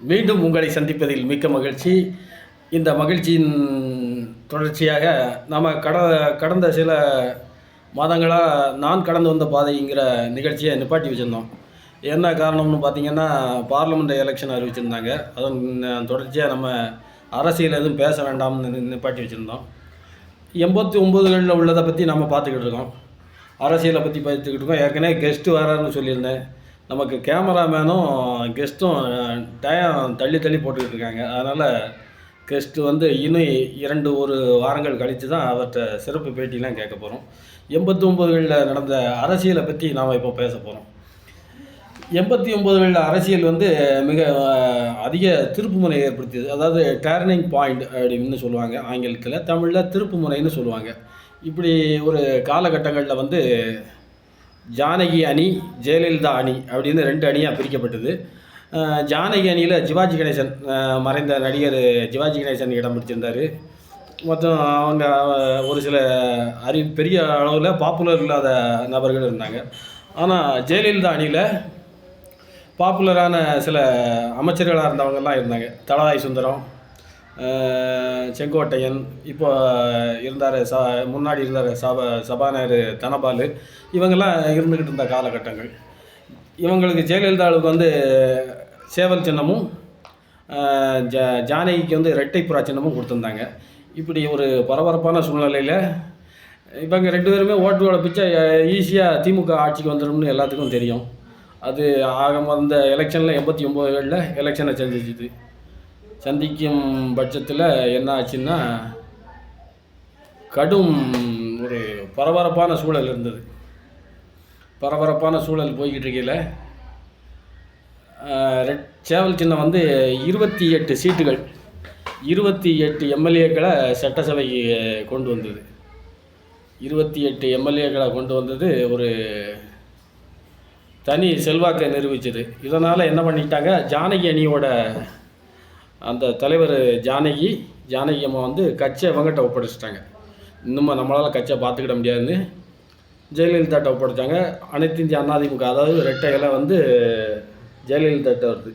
மீண்டும் உங்களை சந்திப்பதில் மிக்க மகிழ்ச்சி. இந்த மகிழ்ச்சியின் தொடர்ச்சியாக நம்ம கட கடந்த சில மாதங்களாக நான் கடந்து வந்த பாதைங்கிற நிகழ்ச்சியை நிப்பாட்டி வச்சுருந்தோம். என்ன காரணம்னு பார்த்தீங்கன்னா பார்லிமெண்ட் எலெக்ஷன் அறிவிச்சிருந்தாங்க. அதன் தொடர்ச்சியாக நம்ம அரசியல் எதுவும் பேச வேண்டாம்னு நிப்பாட்டி வச்சுருந்தோம். எண்பத்தி ஒம்போதுகளில் உள்ளதை பற்றி நம்ம பார்த்துக்கிட்டு இருக்கோம். அரசியலை பற்றி பார்த்துக்கிட்டு இருக்கோம். ஏற்கனவே கெஸ்ட்டு வராருன்னு சொல்லியிருந்தேன். நமக்கு கேமராமேனும் கெஸ்ட்டும் டயம் தள்ளி தள்ளி போட்டுக்கிட்டு இருக்காங்க. அதனால் கெஸ்ட்டு வந்து இன்னும் இரண்டு ஒரு வாரங்கள் கழித்து தான் அவர்கிட்ட சிறப்பு பேட்டிலாம் கேட்க போகிறோம் எண்பத்தி ஒம்பதுகளில் நடந்த அரசியலை பற்றி நாம் இப்போ பேச போகிறோம் எண்பத்தி ஒம்பதுகளில் அரசியல் வந்து மிக அதிக அதிக திருப்புமுனை ஏற்படுத்தியது. அதாவது டேர்னிங் பாயிண்ட் அப்படின்னு சொல்லுவாங்க ஆங்கிலத்தில். தமிழில் திருப்புமுனைன்னு சொல்லுவாங்க. இப்படி ஒரு காலகட்டங்களில் வந்து ஜானகி அணி ஜெயலலிதா அணி அப்படின்னு ரெண்டு அணியாக பிரிக்கப்பட்டது. ஜானகி அணியில் சிவாஜி கணேசன் மறைந்த நடிகர் சிவாஜி கணேசன் இடம் பிடிச்சிருந்தார். மொத்தம் அவங்க ஒரு சில அறி பெரிய அளவில் பாப்புலர் இல்லாத நபர்கள் இருந்தாங்க. ஆனால் ஜெயலலிதா அணியில் பாப்புலரான சில அமைச்சர்களாக இருந்தவங்கெல்லாம் இருந்தாங்க. தலவாய் சுந்தரம் செங்கோட்டையன் இப்போ இருந்தார் ச முன்னாடி இருந்தார் சபா சபாநாயகர் தனபால் இவங்கெல்லாம் இருந்துக்கிட்டு இருந்த காலகட்டங்கள். இவங்களுக்கு ஜெயலலிதாவுக்கு வந்து சேவல் சின்னமும் ஜ ஜானகிக்கு வந்து இரட்டைப்புறா சின்னமும் கொடுத்துருந்தாங்க. இப்படி ஒரு பரபரப்பான சூழ்நிலையில் இவங்க ரெண்டு பேருமே ஓட்டுவோட பிச்சை ஈஸியாக திமுக ஆட்சிக்கு வந்துடும்னு எல்லாத்துக்கும் தெரியும். அது ஆக அந்த எலெக்ஷனில் எண்பத்தி ஒம்போதுகளில் எலெக்ஷனை செஞ்சிச்சுது சந்திக்கும் பட்சத்தில் என்ன ஆச்சுன்னா கடும் ஒரு பரபரப்பான சூழல் இருந்தது. பரபரப்பான சூழல் போய்கிட்டு இருக்கையில் ரெட் சேவல் சின்னம் வந்து இருபத்தி எட்டு சீட்டுகள் இருபத்தி எட்டு எம்எல்ஏக்களை சட்டசபைக்கு கொண்டு வந்தது. இருபத்தி எட்டு எம்எல்ஏக்களை கொண்டு வந்தது ஒரு தனி செல்வாக்கை நிரூபித்தது இதனால் என்ன பண்ணிட்டாங்க ஜானகி அணியோட அந்த தலைவர் ஜானகி ஜானகி அம்மா வந்து கட்சியை இவங்ககிட்ட ஒப்படைச்சிட்டாங்க. இன்னும் நம்மளால் கட்சியை பார்த்துக்கிட முடியாதுன்னு ஜெயலலிதாட்ட ஒப்படைச்சாங்க. அனைத்து இந்திய அதிமுக அதாவது ரெட்டை வந்து ஜெயலலிதாட்ட வருது.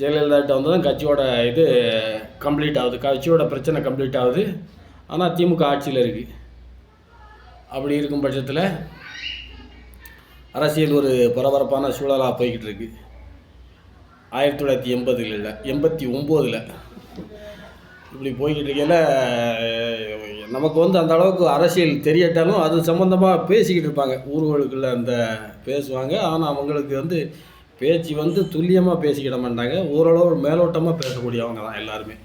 ஜெயலலிதாட்ட வந்து தான் கட்சியோட இது கம்ப்ளீட் ஆகுது. கட்சியோட பிரச்சனை கம்ப்ளீட் ஆகுது. ஆனால் திமுக ஆட்சியில் இருக்குது அப்படி இருக்கும் பட்சத்தில் அரசியல் ஒரு பரபரப்பான சூழலாக போய்கிட்டு இருக்குது ஆயிரத்தி தொள்ளாயிரத்தி எண்பதுல இல்லை எண்பத்தி ஒம்போதில். இப்படி போய்கிட்டு இருக்கையில் நமக்கு வந்து அந்த அளவுக்கு அரசியல் தெரியட்டாலும் அது சம்மந்தமாக பேசிக்கிட்டு இருப்பாங்க. ஊர்களுக்குள்ள அந்த பேசுவாங்க. ஆனால் அவங்களுக்கு வந்து பேச்சு வந்து துல்லியமாக பேசிக்கிட மாட்டாங்க. ஓரளவு மேலோட்டமாக பேசக்கூடியவங்க தான் எல்லாருமே.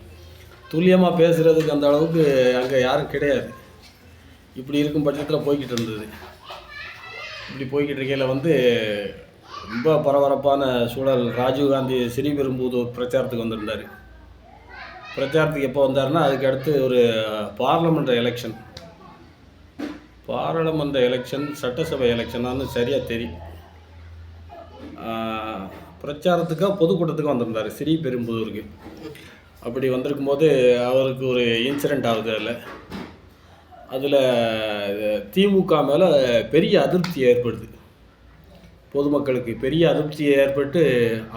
துல்லியமாக பேசுகிறதுக்கு அந்த அளவுக்கு அங்கே யாரும் கிடையாது. இப்படி இருக்கும் பட்சத்தில் போய்கிட்டு இருந்தது. இப்படி போய்கிட்டு இருக்கையில் வந்து ரொம்ப பரபரப்பான சூழல். ராஜீவ்காந்தி சிறிபெரும்புதூர் பிரச்சாரத்துக்கு வந்திருந்தார். பிரச்சாரத்துக்கு எப்போ வந்தாருன்னா அதுக்கு அடுத்து ஒரு பார்லமெண்ட் எலெக்ஷன். பாராளுமன்ற எலெக்ஷன் சட்டசபை எலெக்ஷனான்னு சரியாக தெரியும் பிரச்சாரத்துக்காக பொதுக்கூட்டத்துக்கு வந்திருந்தார் ஸ்ரீபெரும்புதூருக்கு அப்படி வந்திருக்கும்போது அவருக்கு ஒரு இன்சிடெண்ட் ஆகுது அதில். அதில் திமுக மேலே பெரிய அதிருப்தி ஏற்படுது. பொதுமக்களுக்கு பெரிய அதிருப்தி ஏற்பட்டு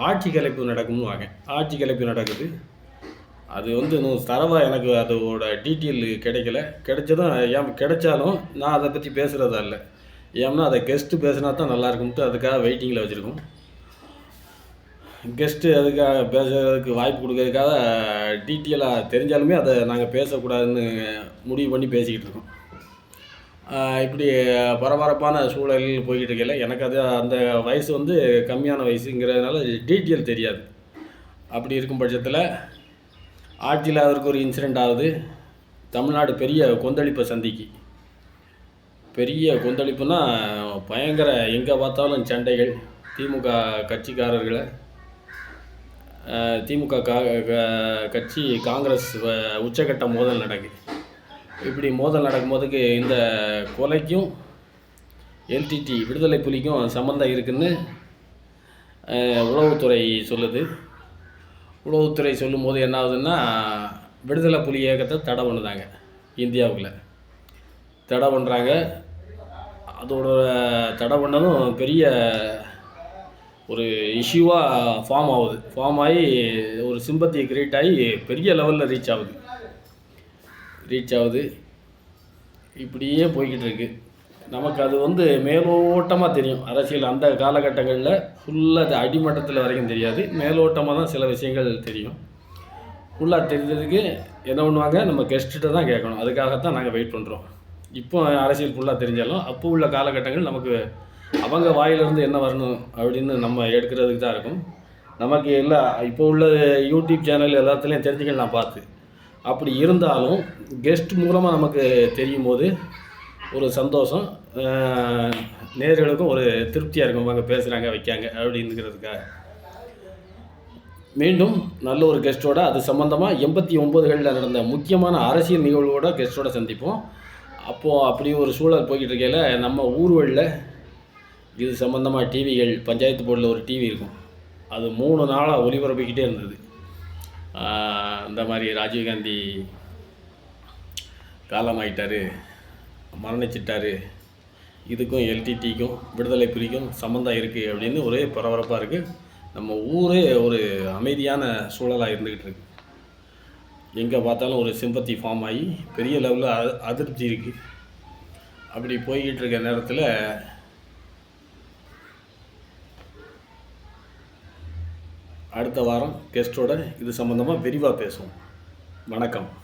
ஆட்சி கலைப்பு நடக்கும்னு வாங்க. ஆட்சி கலைப்பு நடக்குது. அது வந்து இன்னும் தரவாக எனக்கு அதோட டீட்டெயில் கிடைக்கல. கிடைச்சதும் ஏன் கிடைச்சாலும் நான் அதை பற்றி பேசுகிறதா இல்லை. ஏன்னா அதை கெஸ்ட்டு பேசினா தான் நல்லா இருக்கும்ட்டு அதுக்காக வெயிட்டிங்கில் வச்சுருக்கோம். கெஸ்ட்டு அதுக்காக பேசுறதுக்கு வாய்ப்பு கொடுக்கறதுக்காக டீட்டெயிலாக தெரிஞ்சாலுமே அதை நாங்கள் பேசக்கூடாதுன்னு முடிவு பண்ணி பேசிக்கிட்டு இருக்கோம். இப்படி பரபரப்பான சூழலில் போய்கிட்டு இருக்கல எனக்கு அது அந்த வயசு வந்து கம்மியான வயசுங்கிறதுனால டீட்டெயில் தெரியாது. அப்படி இருக்கும் பட்சத்தில் ஆட்சியில் அதற்கு ஒரு இன்சிடெண்ட் ஆகுது. தமிழ்நாடு பெரிய கொந்தளிப்பை சந்திக்கு. பெரிய கொந்தளிப்புனா பயங்கர எங்கே பார்த்தாலும் சண்டைகள் திமுக கட்சிக்காரர்களை திமுக கா க- கட்சி காங்கிரஸ் வ- உச்சக்கட்ட மோதல் நடக்குது. இப்படி மோதல் நடக்கும்போதுக்கு இந்த கொலைக்கும் எல்டிடி விடுதலை புலிக்கும் சம்மந்தம் இருக்குதுன்னு உளவுத்துறை சொல்லுது. உளவுத்துறை சொல்லும்போது என்ன ஆகுதுன்னா விடுதலை புலி இயக்கத்தை தடை பண்ணுதாங்க இந்தியாவுக்குள்ளே. தடை பண்ணுறாங்க அதோட தடை பண்ணதும் பெரிய ஒரு இஷ்யூவாக ஃபார்ம் ஆகுது. ஃபார்ம் ஆகி ஒரு சிம்பத்தி கிரியேட் ஆகி பெரிய லெவலில் ரீச் ஆகுது. ரீச் ஆகுது. இப்படியே போய்கிட்டு இருக்கு. நமக்கு அது வந்து மேலோட்டமாக தெரியும். அரசியல் அந்த காலகட்டங்களில் ஃபுல்லாக அது அடிமட்டத்தில் வரைக்கும் தெரியாது. மேலோட்டமாக தான் சில விஷயங்கள் தெரியும். ஃபுல்லாக தெரிஞ்சதுக்கு என்ன பண்ணுவாங்க? நம்ம கெஸ்ட்டுகிட்ட தான் கேட்கணும். அதுக்காகத்தான் நாங்கள் வெயிட் பண்ணுறோம் இப்போ அரசியல் ஃபுல்லாக தெரிஞ்சாலும் அப்போ உள்ள காலகட்டங்கள் நமக்கு அவங்க வாயிலிருந்து என்ன வரணும் அப்படின்னு நம்ம எடுக்கிறதுக்கு தான் இருக்கும். நமக்கு இல்லை இப்போ உள்ள யூடியூப் சேனல் எல்லாத்துலேயும் தெரிஞ்சுக்கலாம் நான் பார்த்து. அப்படி இருந்தாலும் கெஸ்ட் மூலமாக நமக்கு தெரியும் போது ஒரு சந்தோஷம் நேர்களுக்கும் ஒரு திருப்தியாக இருக்கும். அவங்க பேசுகிறாங்க வைக்காங்க அப்படிங்கிறதுக்காக. மீண்டும் நல்ல ஒரு கெஸ்ட்டோட அது சம்மந்தமாக எண்பத்தி ஒம்போதுகளில் நடந்த முக்கியமான அரசியல் நிகழ்வோட கெஸ்ட்டோட சந்திப்போம். அப்போது அப்படி ஒரு சூழல் போய்கிட்டு இருக்கையில் நம்ம ஊர்வலில் இது சம்மந்தமாக டிவிகள் பஞ்சாயத்து போர்டில் ஒரு டிவி இருக்கும். அது மூணு நாளாக ஒளிபரப்பிக்கிட்டே இருந்தது. இந்த மாதிரி ராஜீவ்காந்தி காலமாயிட்டாரு. மரணிச்சிட்டாரு. இதுக்கும் எல்டிடிக்கும் விடுதலை புலிக்கும் சம்மந்தம் இருக்குது அப்படின்னு ஒரே பரபரப்பாக இருக்குது நம்ம ஊரே ஒரு அமைதியான சூழலாக இருந்துக்கிட்டு இருக்கு. எங்கே பார்த்தாலும் ஒரு சிம்பத்தி ஃபார்ம் ஆகி பெரிய லெவலில் அ அதிருப்தி இருக்குது அப்படி போய்கிட்டு இருக்க நேரத்தில் அடுத்த வாரம் கெஸ்ட்டோட இது சம்மந்தமாக விரிவாக பேசுவோம். வணக்கம்.